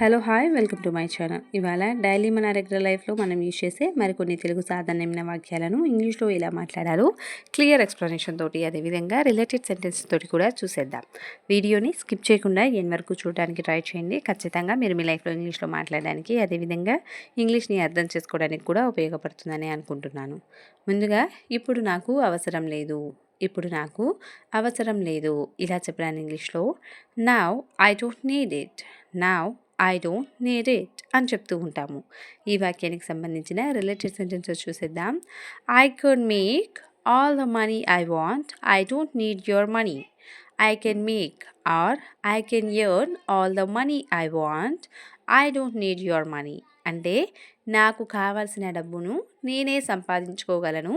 Hello hi welcome to my channel. ఇవాళ daily మన regular లైఫ్లో మనం యూజ్ చేసే మరికొన్ని తెలుగు సాధారణమైన వాక్యాలను ఇంగ్లీష్లో ఇలా మాట్లాడారు. క్లియర్ ఎక్స్ప్లెనేషన్ తోటి అదేవిధంగా రిలేటెడ్ సెంటెన్స్ తోటి కూడా చూసేద్దాం. వీడియోని స్కిప్ చేయకుండా ఎన్ వరకు చూడడానికి ట్రై చేయండి. ఖచ్చితంగా మీరు మీ లైఫ్లో ఇంగ్లీష్లో మాట్లాడడానికి అదేవిధంగా ఇంగ్లీష్ని అర్థం చేసుకోవడానికి కూడా ఉపయోగపడుతుందని అనుకుంటున్నాను. ముందుగా ఇప్పుడు నాకు అవసరం లేదు ఇప్పుడు నాకు అవసరం లేదు ఇలా చెప్పడానికి ఇంగ్లీష్లో. Now I don't need it now I don't need it అని చెప్తూ ఉంటాము. ఈ వాక్యానికి సంబంధించిన రిలేటెడ్ సెంటెన్సెస్ చూసేద్దాం. I can make all the money I want I don't need your money I can make or I can earn all the money I want I don't need your money అంటే నాకు కావాల్సిన డబ్బును నేనే సంపాదించుకోగలను.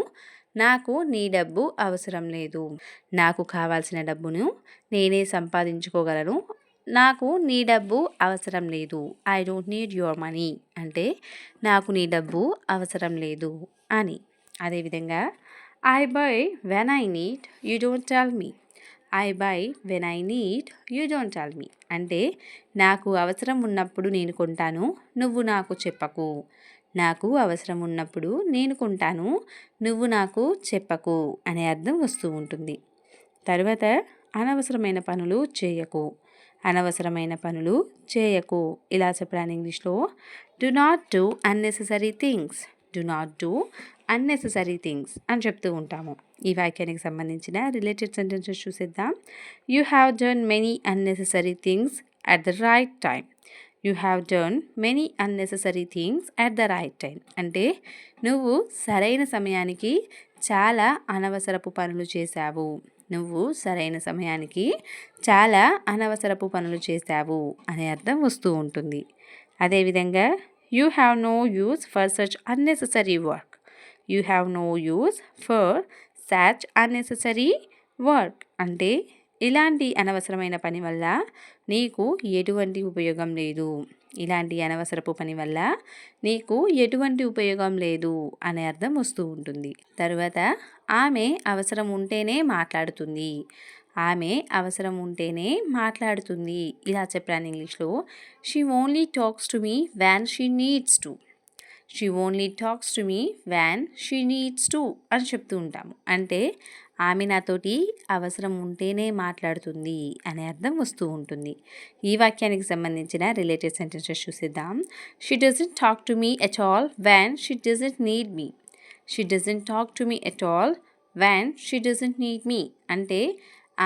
నాకు నీ డబ్బు అవసరం లేదు. నాకు కావాల్సిన డబ్బును నేనే సంపాదించుకోగలను. నాకు నీ డబ్బు అవసరం లేదు. I don't need your money. అంటే నాకు నీ డబ్బు అవసరం లేదు అని. అదేవిధంగా I buy when I need you don't tell me. I buy when I need you don't tell me. అంటే నాకు అవసరం ఉన్నప్పుడు నేను కొంటాను నువ్వు నాకు చెప్పకు. నాకు అవసరం ఉన్నప్పుడు నేను కొంటాను నువ్వు నాకు చెప్పకు అనే అర్థం వస్తూ ఉంటుంది. తర్వాత అనవసరమైన పనులు చేయకు. అనవసరమైన పనులు చేయకు. ఇలా చెప్పడానికి ఇంగ్లీష్లో. Do not do unnecessary things do not do unnecessary things అని చెప్తూ ఉంటాము. ఈ వాక్యానికి సంబంధించిన రిలేటెడ్ సెంటెన్సెస్ చూసేద్దాం. You have done many unnecessary things at the right time you have done many unnecessary things at the right time అంటే నువ్వు సరైన సమయానికి చాలా అనవసరపు పనులు చేశావు. నువ్వు సరైన సమయానికి చాలా అనవసరపు పనులు చేశావు అనే అర్థం వస్తూ ఉంటుంది. అదేవిధంగా you have no use for such unnecessary work you have no use for such unnecessary work అంటే ఇలాంటి అనవసరమైన పని వల్ల నీకు ఎటువంటి ఉపయోగం లేదు. ఇలాంటి అనవసరపు పని వల్ల నీకు ఎటువంటి ఉపయోగం లేదు అనే అర్థం వస్తూ ఉంటుంది. తరువాత ఆమె అవసరం ఉంటేనే మాట్లాడుతుంది. ఆమె అవసరం ఉంటేనే మాట్లాడుతుంది. ఇలా చెప్పాను ఇంగ్లీష్లో. She only talks to me when she needs to she only talks to me when she needs to అని చెప్తూ ఉంటాము. అంటే ఆమె నాతోటి అవసరం ఉంటేనే మాట్లాడుతుంది అనే అర్థం వస్తూ ఉంటుంది. ఈ వాక్యానికి సంబంధించిన related sentences చూసిద్దాం. She doesn't talk to me at all when she doesn't need me she doesn't talk to me at all when she doesn't need me అంటే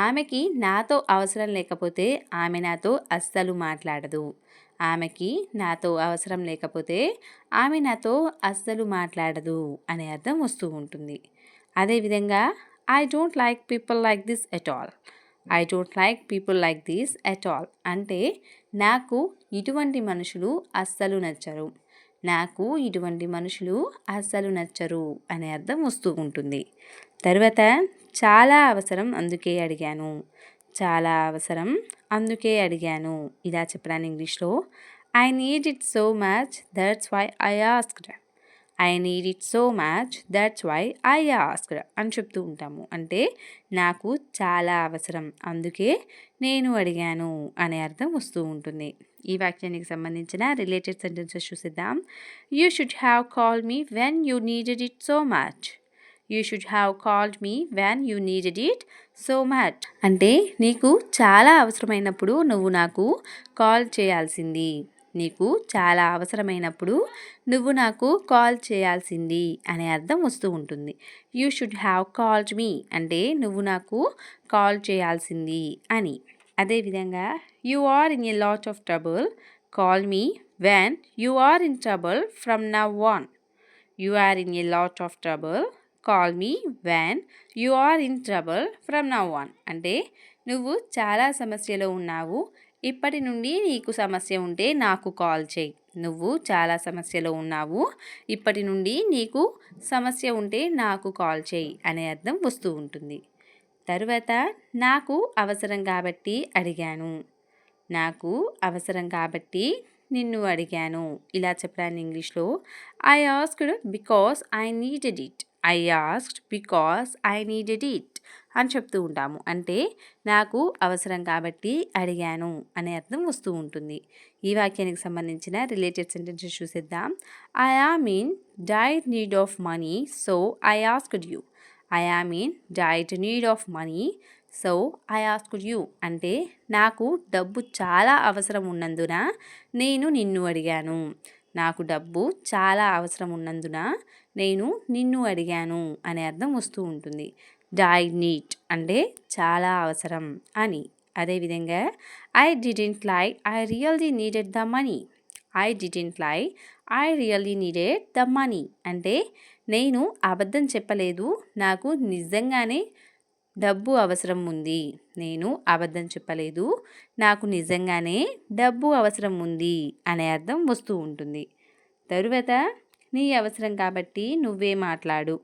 ఆమెకి నాతో అవసరం లేకపోతే ఆమె నాతో అస్సలు మాట్లాడదు. ఆమెకి నాతో అవసరం లేకపోతే ఆమె నాతో అస్సలు మాట్లాడదు అనే అర్థం వస్తూ ఉంటుంది. అదేవిధంగా I don't like people like this at all I don't like people like this at all అంటే నాకు ఇటువంటి మనుషులు అస్సలు నచ్చరు. నాకు ఇటువంటి మనుషులు అస్సలు నచ్చరు. అనే అర్థం వస్తూ ఉంటుంది. తర్వాత చాలా అవసరం అందుకే అడిగాను. చాలా అవసరం. అందుకే అడిగాను ఇలా చెప్పడానికి ఇంగ్లీష్లో. I need it so much that's why I asked I need it so much that's why I asked అని చెప్తూ ఉంటాము. అంటే నాకు చాలా అవసరం. అందుకే నేను అడిగాను అనే అర్థం వస్తూ ఉంటుంది. ఈ వాక్యానికి సంబంధించిన రిలేటెడ్ సెంటెన్సెస్ చూసిద్దాం. You should have call me when you needed it so much you should have called me when you needed it so much అంటే నీకు చాలా అవసరమైనప్పుడు నువ్వు నాకు కాల్ చేయాల్సింది. నీకు చాలా అవసరమైనప్పుడు నువ్వు నాకు కాల్ చేయాల్సింది అనే అర్థం వస్తూ ఉంటుంది. You should have called me అంటే నువ్వు నాకు కాల్ చేయాల్సింది అని. అదేవిధంగా you are in a lot of trouble call me when you are in trouble from now on you are in a lot of trouble call me when you are in trouble from now on అంటే నువ్వు చాలా సమస్యలో ఉన్నావు. ఇప్పటి నుండి నీకు సమస్య ఉంటే నాకు కాల్ చేయి. నువ్వు చాలా సమస్యలో ఉన్నావు. ఇప్పటి నుండి నీకు సమస్య ఉంటే నాకు కాల్ చేయి అనే అర్థం వస్తూ ఉంటుంది. తరువాత నాకు అవసరం కాబట్టి అడిగాను. నాకు అవసరం కాబట్టి నిన్ను అడిగాను. ఇలా చెప్పడానికి ఇంగ్లీష్లో I asked because I needed it I asked because I needed it అని చెప్తూ ఉంటాము. అంటే నాకు అవసరం కాబట్టి అడిగాను అనే అర్థం వస్తూ ఉంటుంది. ఈ వాక్యానికి సంబంధించిన రిలేటెడ్ సెంటెన్సెస్ చూసేద్దాం. I am in dire need of money so I asked you I am in dire need of money so I asked you అంటే నాకు డబ్బు చాలా అవసరం ఉన్నందున నేను నిన్ను అడిగాను. నాకు డబ్బు చాలా అవసరం ఉన్నందున నేను నిన్ను అడిగాను అనే అర్థం వస్తూ ఉంటుంది. డై నీట్ అంటే చాలా అవసరం అని. అదేవిధంగా I didn't lie I really needed the money I didn't lie I really needed the money అంటే నేను అబద్ధం చెప్పలేదు నాకు నిజంగానే డబ్బు అవసరం ఉంది. నేను అబద్ధం చెప్పలేదు నాకు నిజంగానే డబ్బు అవసరం ఉంది అనే అర్థం వస్తూ ఉంటుంది. తరువాత నీ అవసరం కాబట్టి నువ్వే మాట్లాడు.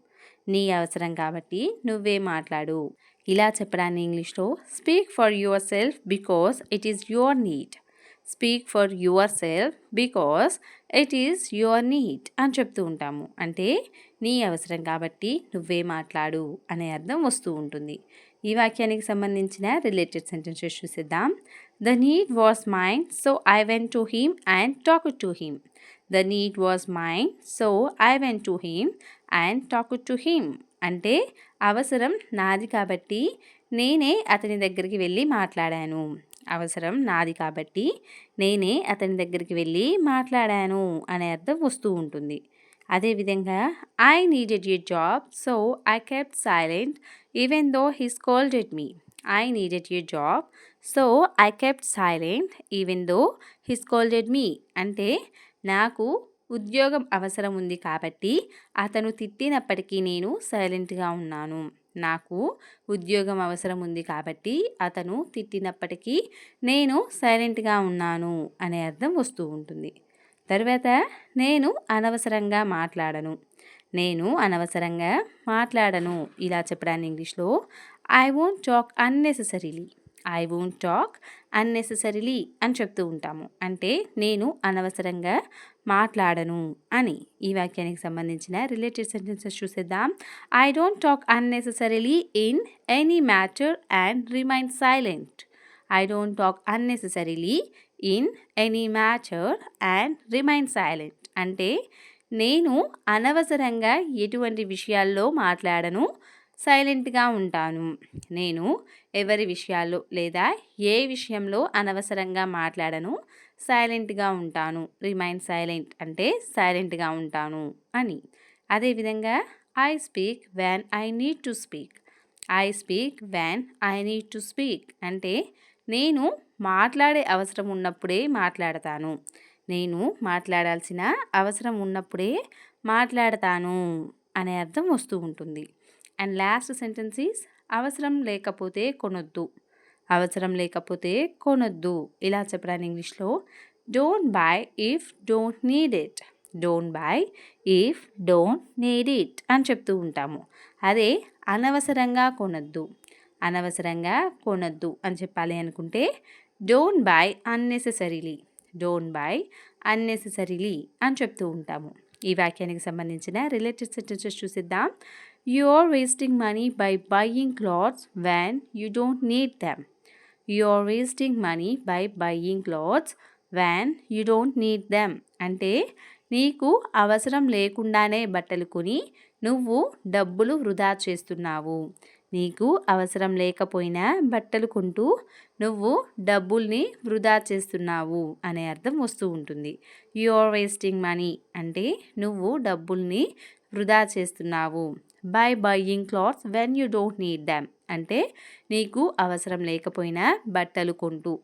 నీ అవసరం కాబట్టి నువ్వే మాట్లాడు. ఇలా చెప్పడాన్ని ఇంగ్లీష్లో speak for yourself because it is your need speak for yourself because it is your need అని చెప్తూ ఉంటాము. అంటే నీ అవసరం కాబట్టి నువ్వే మాట్లాడు అనే అర్థం వస్తూ ఉంటుంది. ఈ వాక్యానికి సంబంధించిన రిలేటెడ్ సెంటెన్సెస్ చూసేద్దాం. The need was mine so I went to him and talk to him the need was mine so I went to him and talk to him అంటే అవసరం నాది కాబట్టి నేనే అతని దగ్గరికి వెళ్ళి మాట్లాడాను. అవసరం నాది కాబట్టి నేనే అతని దగ్గరికి వెళ్ళి మాట్లాడాను అనే అర్థం వస్తూ ఉంటుంది. అదేవిధంగా I needed you job so I kept silent even though he at me I needed you job so I kept silent even though he at me అంటే నాకు ఉద్యోగం అవసరం ఉంది కాబట్టి అతను తిట్టినప్పటికీ నేను సైలెంట్గా ఉన్నాను. నాకు ఉద్యోగం అవసరం ఉంది కాబట్టి అతను తిట్టినప్పటికీ నేను సైలెంట్గా ఉన్నాను అనే అర్థం వస్తూ ఉంటుంది. తర్వాత నేను అనవసరంగా మాట్లాడను. నేను అనవసరంగా మాట్లాడను. ఇలా చెప్పడాన్ని ఇంగ్లీష్లో I won't talk unnecessarily I won't talk unnecessarily అని చెప్తూ ఉంటాము. అంటే నేను అనవసరంగా మాట్లాడను అని ఈ వాక్యానికి సంబంధించిన రిలేటెడ్ సెంటెన్సెస్ చూసేద్దాం. I don't talk unnecessarily in any matter and remain silent I don't talk unnecessarily in any matter and remain silent అంటే నేను అనవసరంగా ఎటువంటి విషయాల్లో మాట్లాడను సైలెంట్గా ఉంటాను. నేను ఎవరి విషయాల్లో లేదా ఏ విషయంలో అనవసరంగా మాట్లాడను సైలెంట్గా ఉంటాను రిమైన్ సైలెంట్ అంటే సైలెంట్గా ఉంటాను అని. అదేవిధంగా I speak when I need to speak. I speak when I need to speak అంటే నేను మాట్లాడే అవసరం ఉన్నప్పుడే మాట్లాడతాను. నేను మాట్లాడాల్సిన అవసరం ఉన్నప్పుడే మాట్లాడతాను అనే అర్థం వస్తూ ఉంటుంది. అండ్ లాస్ట్ సెంటెన్స్ ఈస్ అవసరం లేకపోతే కొనొద్దు. అవసరం లేకపోతే కొనొద్దు. ఇలా చెప్పడానికి ఇంగ్లీష్లో don't buy if don't need it don't buy if don't need it అని చెప్తూ ఉంటాము. అదే అనవసరంగా కొనొద్దు. అనవసరంగా కొనొద్దు అని చెప్పాలి అనుకుంటే don't buy unnecessarily don't buy unnecessarily అని చెప్తూ ఉంటాము. ఈ వాక్యానికి సంబంధించిన రిలేటెడ్ సెంటెన్సెస్ చూసిద్దాం. You are wasting money by buying clothes when you don't need them you are wasting money by buying clothes when you don't need them అంటే నీకు అవసరం లేకుండానే బట్టలు కొని నువ్వు డబ్బులు వృధా చేస్తున్నావు. నీకు అవసరం లేకపోయినా బట్టలు కొంటూ నువ్వు డబ్బుల్ని వృధా చేస్తున్నావు అనే అర్థం వస్తూ ఉంటుంది. యు ఆర్ వేస్టింగ్ మనీ అంటే నువ్వు డబ్బుల్ని వృధా చేస్తున్నావు. By buying clothes when you don't need them అంటే నీకు అవసరం లేకపోయినా బట్టలు కొంటూ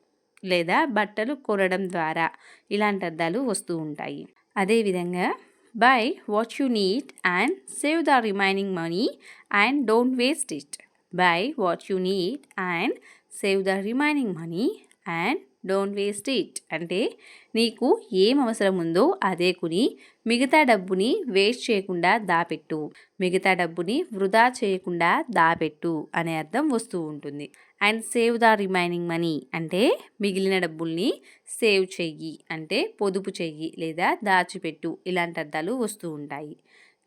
లేదా బట్టలు కొనడం ద్వారా ఇలాంటి అర్థాలు వస్తూ ఉంటాయి. అదేవిధంగా buy what you need and save the remaining money and don't waste it buy what you need and save the remaining money and don't waste it. అంటే నీకు ఏం అవసరం ఉందో అదే కొని మిగతా డబ్బుని వేస్ట్ చేయకుండా దాపెట్టు. మిగతా డబ్బుని వృధా చేయకుండా దాపెట్టు అనే అర్థం వస్తూ ఉంటుంది. And save the remaining money అంటే మిగిలిన డబ్బుల్ని సేవ్ చెయ్యి. అంటే పొదుపు చెయ్యి లేదా దాచిపెట్టు. ఇలాంటి అర్థాలు వస్తూ ఉంటాయి.